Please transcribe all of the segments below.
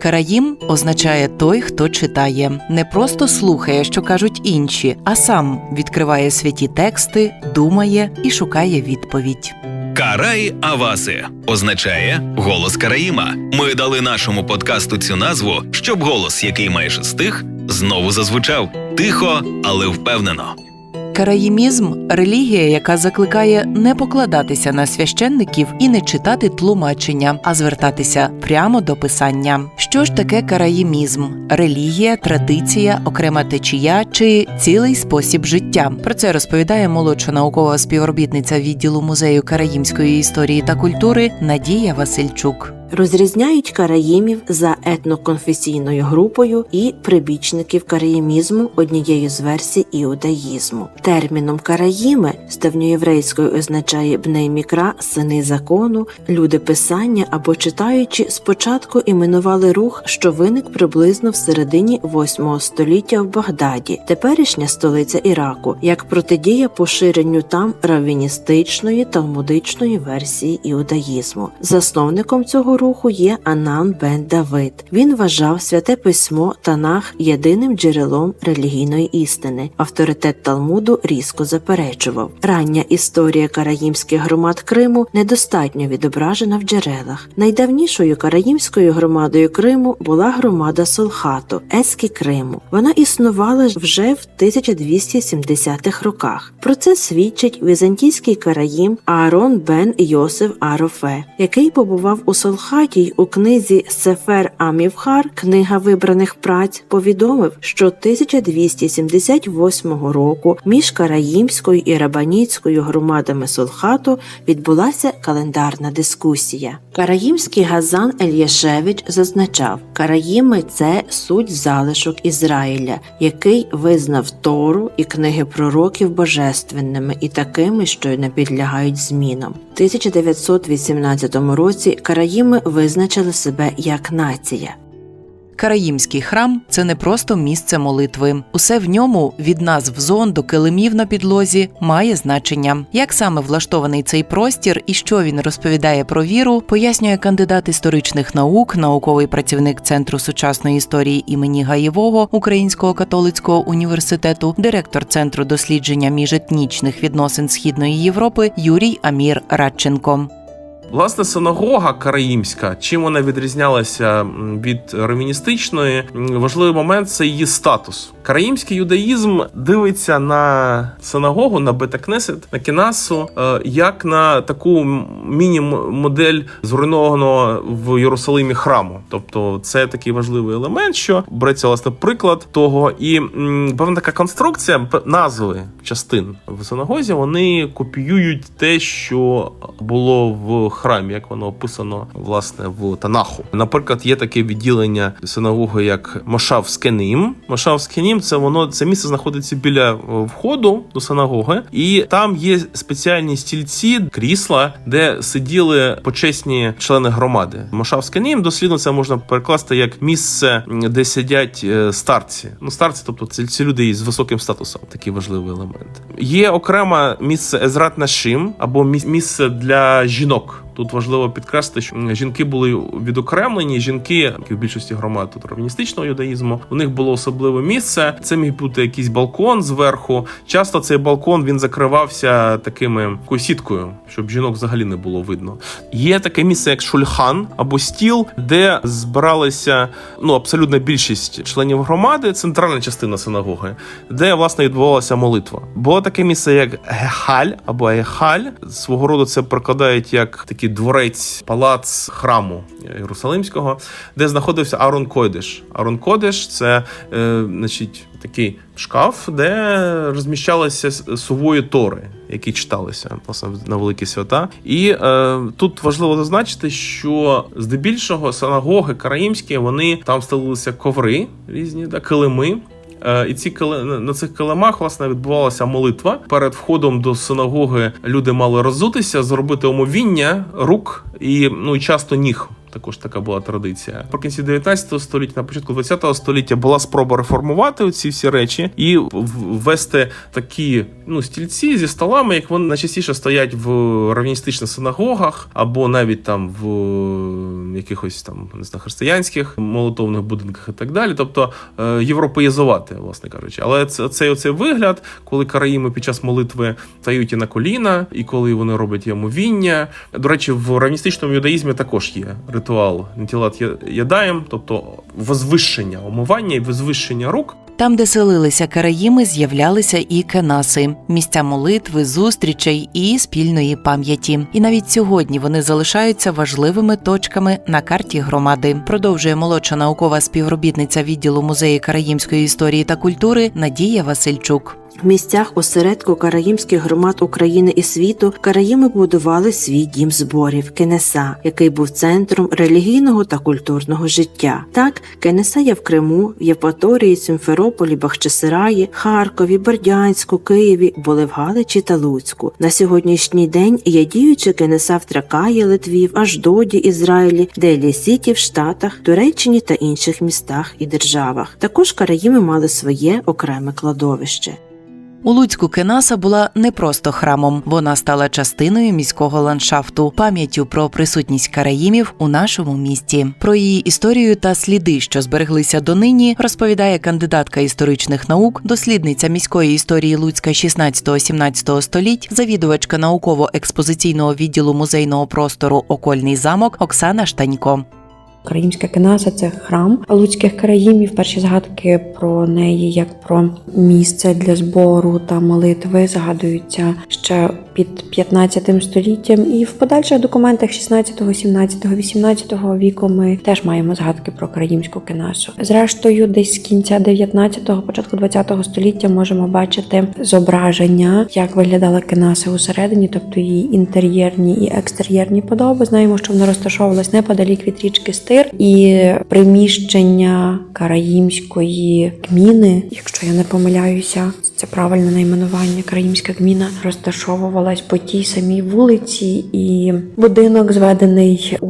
Караїм означає той, хто читає, не просто слухає, що кажуть інші, а сам відкриває святі тексти, думає і шукає відповідь. Карай Аваси означає голос Караїма. Ми дали нашому подкасту цю назву, щоб голос, який майже стих, знову зазвучав тихо, але впевнено. Караїмізм релігія, яка закликає не покладатися на священників і не читати тлумачення, а звертатися прямо до писання. Що ж таке караїмізм? Релігія, традиція, окрема течія чи цілий спосіб життя? Про це розповідає молодша наукова співробітниця відділу музею караїмської історії та культури Надія Васильчук. Розрізняють караїмів за етноконфесійною групою і прибічників караїмізму однією з версій іудаїзму. Терміном караїми з давньоєврейської означає бнеймікра, сини закону, люди писання або читаючи спочатку іменували рух, що виник приблизно в середині 8 століття в Багдаді, теперішня столиця Іраку, як протидія поширенню там равіністичної талмудичної версії іудаїзму. Засновником цього руху є Анан бен Давид. Він вважав святе письмо Танах єдиним джерелом релігійної істини. Авторитет Талмуду різко заперечував. Рання історія караїмських громад Криму недостатньо відображена в джерелах. Найдавнішою караїмською громадою Криму була громада Солхату, Ескі Криму. Вона існувала вже в 1270-х роках. Про це свідчить візантійський караїм Аарон бен Йосиф Арофе, який побував у Солхаті й у книзі Сефер Амівхар, книга вибраних праць, повідомив, що 1278 року між караїмською і рабаніцькою громадами Солхату відбулася календарна дискусія. Караїмський Газан Ельяшевич зазначав, Караїми це суть залишок Ізраїля, який визнав Тору і книги пророків божественними і такими, що й не підлягають змінам. У 1918 році Караїми визначили себе як нація. Караїмський храм це не просто місце молитви. Усе в ньому від назв зон до килимів на підлозі має значення. Як саме влаштований цей простір і що він розповідає про віру, пояснює кандидат історичних наук, науковий працівник Центру сучасної історії імені Гаєвого Українського католицького університету, директор Центру дослідження міжетнічних відносин Східної Європи Юрій Амір Радченко. Власне, синагога караїмська, чим вона відрізнялася від реміністичної, важливий момент це її статус. Караїмський юдаїзм дивиться на синагогу, на Бетакнесет, на Кінасу, е, як на таку міні-модель зруйнованого в Єрусалимі храму. Тобто, це такий важливий елемент, що береться власне приклад того, і певна така конструкція, назви частин в синагозі, вони копіюють те, що було в храмі, як воно описано власне в Танаху. Наприклад, є таке відділення синагоги, як Мошав Скенім. Мошав Скенім це воно це місце знаходиться біля е, входу до синагоги, і там є спеціальні стільці, крісла, де сиділи почесні члени громади. Мошав Скенім дослідно це можна перекласти як місце, де сидять е, старці. Ну, старці, тобто це ці люди із високим статусом, такий важливий елемент. Є окреме місце Езрат Нашим або місце для жінок. Тут важливо підкреслити, що жінки були відокремлені. Жінки, як і в більшості громад тут равністичного юдаїзму, у них було особливе місце. Це міг бути якийсь балкон зверху. Часто цей балкон він закривався такими сіткою, щоб жінок взагалі не було видно. Є таке місце, як шульхан або стіл, де збиралися ну абсолютна більшість членів громади, центральна частина синагоги, де власне відбувалася молитва. Було таке місце, як гехаль або ехаль. Свого роду це прикладають як такий дворець, палац храму Єрусалимського, де знаходився Арон Койдеш. Арон Койдеш – це е, значить, такий шкаф, де розміщалися сувої тори, які читалися власне на великі свята. І е, тут важливо зазначити, що здебільшого синагоги караїмські вони там стелилися коври різні, да, килими. Е, І ці на- цих килимах власне відбувалася молитва. Перед входом до синагоги люди мали роззутися, зробити омовіння рук і ну часто ніг. Також така була традиція. Наприкінці 19 століття, на початку 20 століття була спроба реформувати ці всі речі і ввести такі ну стільці зі столами, як вони найчастіше стоять в равіністичних синагогах, або навіть там в якихось там не знаю, християнських молотовних будинках і так далі. Тобто е, європеїзувати, власне кажучи. Але це цей оцей вигляд, коли караїми під час молитви стають і на коліна, і коли вони роблять ямовіння. До речі, в равністичному юдаїзмі також є ритуал Нітілат Ядаєм, тобто возвищення, омивання і возвищення рук. Там, де селилися караїми, з'являлися і кенаси місця молитви, зустрічей і спільної пам'яті. І навіть сьогодні вони залишаються важливими точками на карті громади. Продовжує молодша наукова співробітниця відділу музею караїмської історії та культури Надія Васильчук. В місцях осередку караїмських громад України і світу караїми будували свій дім зборів Кенеса, який був центром релігійного та культурного життя. Так, Кенеса є в Криму, в Євпаторії, Симферополі, Бахчисараї, Харкові, Бердянську, Києві, були в Галичі та Луцьку. На сьогоднішній день є діючі Кенеса в Тракаї, Литві, в Аждоді, Ізраїлі, Делі Сіті в Штатах, Туреччині та інших містах і державах. Також караїми мали своє окреме кладовище. У Луцьку Кенаса була не просто храмом, вона стала частиною міського ландшафту, пам'яттю про присутність караїмів у нашому місті. Про її історію та сліди, що збереглися донині, розповідає кандидатка історичних наук, дослідниця міської історії Луцька 16-17 століть, завідувачка науково-експозиційного відділу музейного простору Окольний замок Оксана Штанько. Караїмська кенаса це храм луцьких караїмів. Перші згадки про неї як про місце для збору та молитви згадуються ще під 15 століттям. І в подальших документах 16, 17, 18 віку ми теж маємо згадки про караїмську кенасу. Зрештою, десь з кінця 19-го, початку 20-го століття можемо бачити зображення, як виглядала кенаса усередині, тобто її інтер'єрні і екстер'єрні подоби. Знаємо, що вона розташовувалась неподалік від річки Стир, і приміщення караїмської гміни, якщо я не помиляюся, це правильне найменування. Караїмська гміна розташовувалась по тій самій вулиці, і будинок зведений у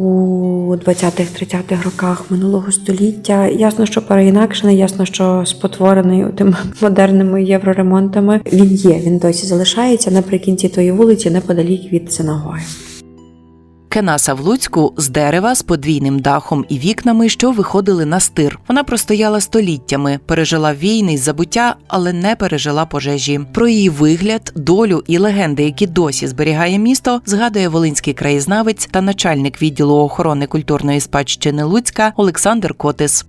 20-30-х роках минулого століття. Ясно, що переінакшений, ясно, що спотворений тим модерними євроремонтами. Він є, він досі залишається наприкінці тої вулиці, неподалік від синагоги. Кенаса в Луцьку з дерева з подвійним дахом і вікнами, що виходили на стир. Вона простояла століттями, пережила війни й забуття, але не пережила пожежі. Про її вигляд, долю і легенди, які досі зберігає місто, згадує волинський краєзнавець та начальник відділу охорони культурної спадщини Луцька Олександр Котис.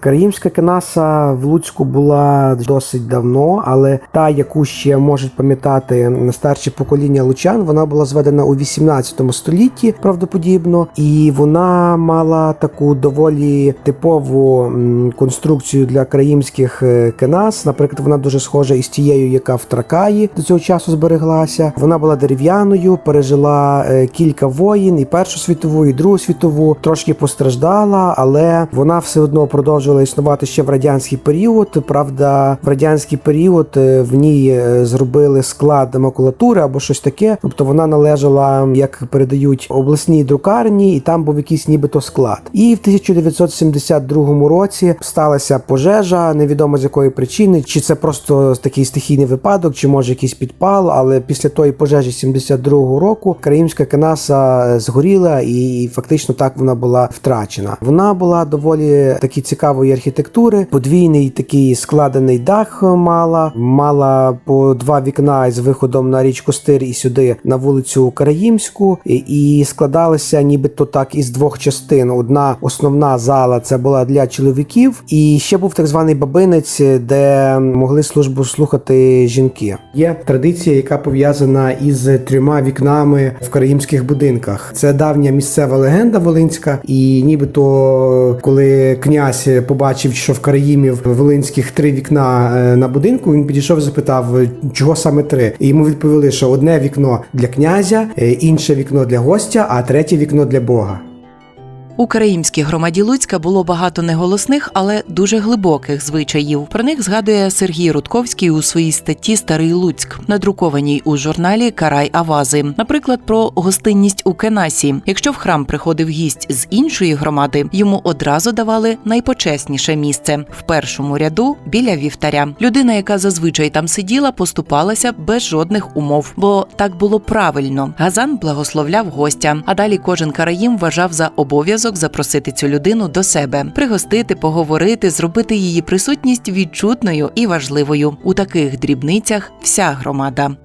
Караїмська кенаса в Луцьку була досить давно, але та, яку ще можуть пам'ятати старші покоління лучан, вона була зведена у 18 столітті, правдоподібно, і вона мала таку доволі типову конструкцію для караїмських е, кенас. Наприклад, вона дуже схожа із тією, яка в Тракаї до цього часу збереглася. Вона була дерев'яною, пережила е, кілька воїн, і Першу світову, і Другу світову, трошки постраждала, але вона все одно продовжувала існувати ще в радянський період. Правда, в радянський період е, в ній е, зробили склад макулатури або щось таке. Тобто вона належала, як передають, обласній друкарні, і там був якийсь нібито склад. І в 1972 році сталася пожежа, невідомо з якої причини, чи це просто такий стихійний випадок, чи може якийсь підпал. Але після тої пожежі 72-го року Караїмська кенаса е, згоріла, і фактично так вона була втрачена. Вона була доволі такі цікавої архітектури. Подвійний такий складений дах мала, мала по два вікна з виходом на річку Стир і сюди на вулицю Караїмську, і, складалася нібито так із двох частин. Одна основна зала це була для чоловіків, і ще був так званий бабинець, де могли службу слухати жінки. Є традиція, яка пов'язана із трьома вікнами в караїмських будинках. Це давня місцева легенда волинська, і нібито коли князь побачив, що в Караїмів волинських три вікна е, на будинку, він підійшов і запитав, чого саме три. І йому відповіли, що одне вікно для князя, е, інше вікно для гостя, а третє вікно для Бога. У караїмській громаді Луцька було багато неголосних, але дуже глибоких звичаїв. Про них згадує Сергій Рудковський у своїй статті Старий Луцьк, надрукованій у журналі Карай Авази. Наприклад, про гостинність у Кенасі. Якщо в храм приходив гість з іншої громади, йому одразу давали найпочесніше місце в першому ряду біля вівтаря. Людина, яка зазвичай там сиділа, поступалася без жодних умов, бо так було правильно. Газан благословляв гостя. А далі кожен караїм вважав за обов'язок запросити цю людину до себе, пригостити, поговорити, зробити її присутність відчутною і важливою. У таких дрібницях вся громада.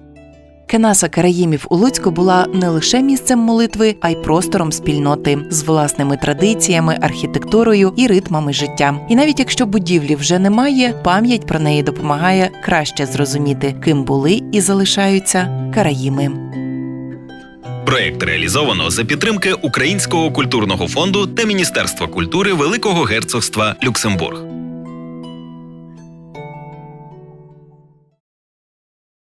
Кенаса Караїмів у Луцьку була не лише місцем молитви, а й простором спільноти з власними традиціями, архітектурою і ритмами життя. І навіть якщо будівлі вже немає, пам'ять про неї допомагає краще зрозуміти, ким були і залишаються караїми. Проект реалізовано за підтримки Українського культурного фонду та Міністерства культури Великого Герцогства Люксембург.